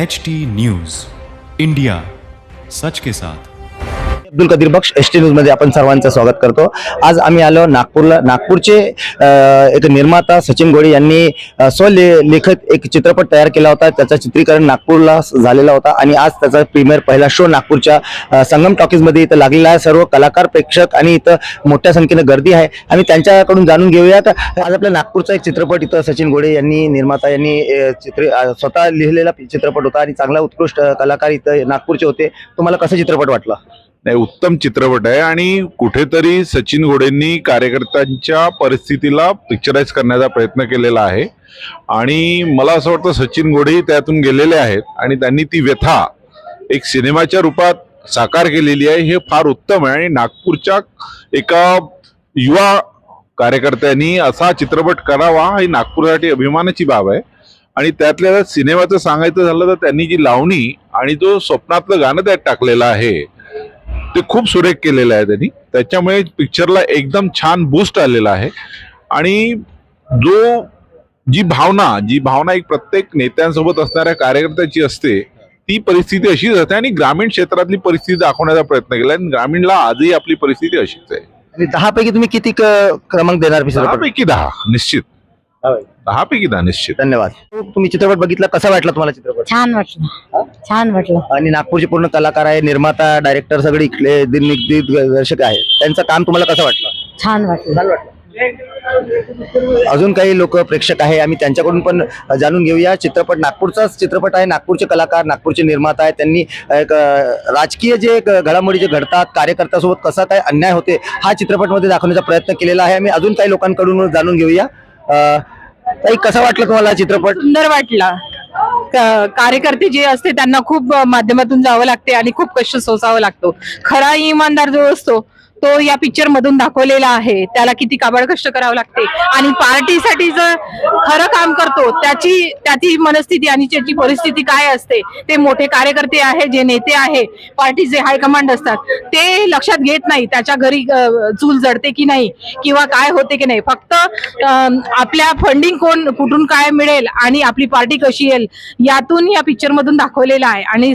H T news India सच के साथ। अब्दुल कदीर बक्ष एस टी न्यूजमध्ये आपण सर्वांचं स्वागत करतो. आज आम्ही आलो नागपूरला नागपूरचे एक निर्माता सचिन गोळे यांनी स्वलेखित एक चित्रपट तयार केला होता. त्याचं चित्रीकरण नागपूरला झालेला होता आणि आज त्याचा प्रीमियर पहिला शो नागपूरच्या संगम टॉकीजमध्ये इथं लागलेला आहे. सर्व कलाकार प्रेक्षक आणि इथं मोठ्या संख्येनं गर्दी आहे. आम्ही त्यांच्याकडून जाणून घेऊयात. आज आपल्या नागपूरचा एक चित्रपट इथं सचिन गोळे यांनी निर्माता यांनी चित्र स्वतः लिहिलेला चित्रपट होता आणि चांगला उत्कृष्ट कलाकार इथं नागपूरचे होते. तुम्हाला कसं चित्रपट वाटला? नाही उत्तम चित्रपट आहे आणि कुठेतरी सचिन घोडेंनी कार्यकर्त्यांच्या परिस्थितीला पिक्चराईज करण्याचा प्रयत्न केलेला आहे. आणि मला असं वाटतं सचिन घोडेही त्यातून गेलेले आहेत आणि त्यांनी ती व्यथा एक सिनेमाच्या रूपात साकार केलेली आहे. हे फार उत्तम आहे आणि नागपूरच्या एका युवा कार्यकर्त्यांनी असा चित्रपट करावा ही नागपूरसाठी अभिमानाची बाब आहे. आणि त्यातल्या सिनेमाचं सांगायचं झालं तर त्यांनी जी लावणी आणि जो स्वप्नातलं गाणं त्यात टाकलेलं आहे ते खूप सुरेख केलेलं आहे त्यांनी. त्याच्यामुळे पिक्चरला एकदम छान बूस्ट आलेला आहे. आणि जो जी भावना जी भावना एक प्रत्येक नेत्यांसोबत असणाऱ्या कार्यकर्त्याची असते ती परिस्थिती अशीच असते आणि ग्रामीण क्षेत्रातली परिस्थिती दाखवण्याचा प्रयत्न केला आणि ग्रामीणला आजही आपली परिस्थिती अशीच आहे. आणि दहा पैकी तुम्ही किती क्रमांक देणार चित्रपट दहापैकी दहा निश्चित. दहापैकी. दहा निश्चित. धन्यवाद. तुम्ही चित्रपट बघितला कसा वाटला तुम्हाला चित्रपट? छान वाटलं. छान वाटलं. आणि नागपूरचे पूर्ण कलाकार आहे निर्माता डायरेक्टर सगळे इकडे दिग्- दिग्दर्शक आहे त्यांचं काम तुम्हाला कसं वाटलं? छान वाटलं. अजून काही लोक प्रेक्षक आहे आम्ही त्यांच्याकडून पण जाणून घेऊया. चित्रपट नागपूरचाच चित्रपट आहे नागपूरचे कलाकार नागपूरचे निर्माता आहेत. त्यांनी एक राजकीय जे एक घडामोडी जे घडतात कार्यकर्त्यासोबत कसा काय अन्याय होते हा चित्रपटमध्ये दाखवण्याचा प्रयत्न केलेला आहे. आम्ही अजून काही लोकांकडून जाणून घेऊया. अ, ताई कसा वाटला तुम्हाला हा चित्रपट? सुंदर वाटला. कार्यकर्ते जे असते त्यांना खूप माध्यमातून जावं लागते आणि खूप कष्ट सोसावं लागतो. खरा इमानदार जो असतो तो या पिक्चर मधून दाखवलेला आहे. त्याला किती काबड कष्ट करावं लागते. आणि पार्टीसाठी जर खरं काम करतो त्याची त्याची मनस्थिती आणि त्याची परिस्थिती काय असते ते मोठे कार्यकर्ते आहे जे नेते आहे पार्टीचे हायकमांड असतात. ते लक्षात घेत नाही त्याच्या घरी चूल जडते की नाही किंवा काय होते की नाही. फक्त आपल्या फंडिंग कोण कुठून काय मिळेल आणि आपली पार्टी कशी येईल यातून या पिक्चर मधून दाखवलेला आहे. आणि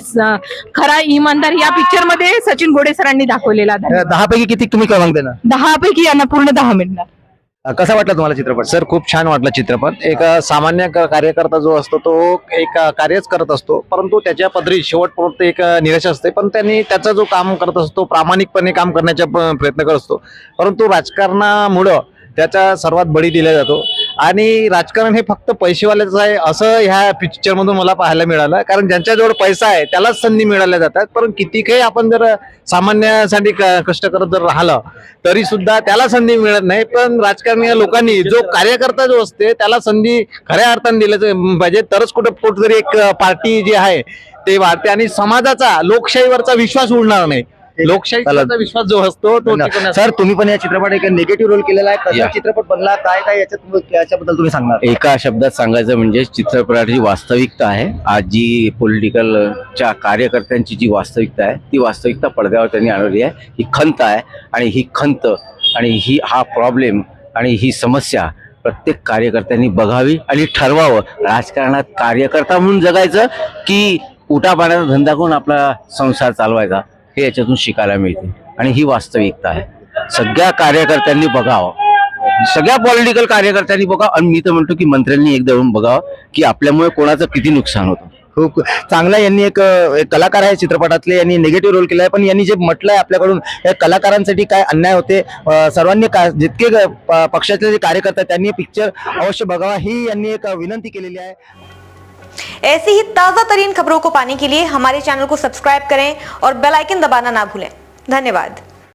खरा इमानदार या पिक्चरमध्ये सचिन गोडे सरांनी दाखवलेला दहा पैकी किती तुम्ही क्रमांक देणार? दहा पैकी यांना पूर्ण दहा मिळणार. कसा वाटला तुम्हाला चित्रपट? सर खूप छान वाटला चित्रपट. एक सामान्य क- कार्यकर्ता जो असतो तो एक कार्यच करत असतो परंतु त्याच्या पदरी शेवटपर्यंत एक निराश असते. पण त्यांनी त्याचा जो काम करत असतो प्रामाणिकपणे काम करण्याचा प- प्रयत्न करत असतो. परंतु राजकारणामुळं त्याचा सर्वात बळी दिला जातो. आणि राजकारण हे फक्त पैसेवाल्याचं आहे असं ह्या पिक्चरमधून मला पाहायला मिळालं. कारण ज्यांच्याजवळ पैसा आहे त्यालाच संधी मिळाल्या जातात. पण किती काही आपण जर सामान्यासाठी क- कष्ट करत जर राहिलं तरी सुद्धा त्याला संधी मिळत नाही. पण राजकारणी लोकांनी जो कार्यकर्ता जो असते त्याला संधी खऱ्या अर्थाने दिलं पाहिजे. तरच कुठं कुठंतरी एक पार्टी जी आहे ते वाढते. आणि समाजाचा लोकशाहीवरचा विश्वास उडणार नाही. लोकशाहीचा विश्वास जो असतो तो सर तुम्ही पण या चित्रपट एक निगेटिव्ह रोल केलेला आहे. कसा या. चित्रपट बनला? काय काय याच्यात तुम्ही- याच्याबद्दल तुम्ही सांगणार? एका शब्दात सांगायचं म्हणजे चित्रपटाची वास्तविकता आहे. आज जी पॉलिटिकलच्या कार्यकर्त्यांची जी वास्तविकता आहे ती वास्तविकता पडद्यावर त्यांनी आणली आहे. ही खंत आहे आणि ही खंत आणि ही हा प्रॉब्लेम आणि ही समस्या प्रत्येक कार्यकर्त्यांनी बघावी आणि ठरवावं. राजकारणात कार्यकर्ता म्हणून जगायचं की उठापाण्याचा धंदा करून आपला संसार चालवायचा. हे याच्यातून शिकायला मिळते. आणि ही वास्तविकता आहे. सगळ्या कार्यकर्त्यांनी बघावं. सगळ्या पॉलिटिकल कार्यकर्त्यांनी बघावं. आणि मी तर म्हणतो की मंत्र्यांनी एकदा येऊन बघावं की आपल्यामुळे कोणाचं किती नुकसान होतं. खूप चांगला यांनी एक एक कलाकार आहे चित्रपटातले. यांनी निगेटिव्ह रोल केला आहे पण यांनी जे म्हटलंय आपल्याकडून या कलाकारांसाठी काय अन्याय होते सर्वांनी का जितके पक्षातले जे कार्यकर्ते त्यांनी पिक्चर अवश्य बघावा. ही यांनी एक विनंती केलेली आहे. ऐसी ही ताज़ा तरीन खबरों को पाने के लिए हमारे चैनल को सब्सक्राइब करें और बेलाइकन दबाना ना भूलें। धन्यवाद।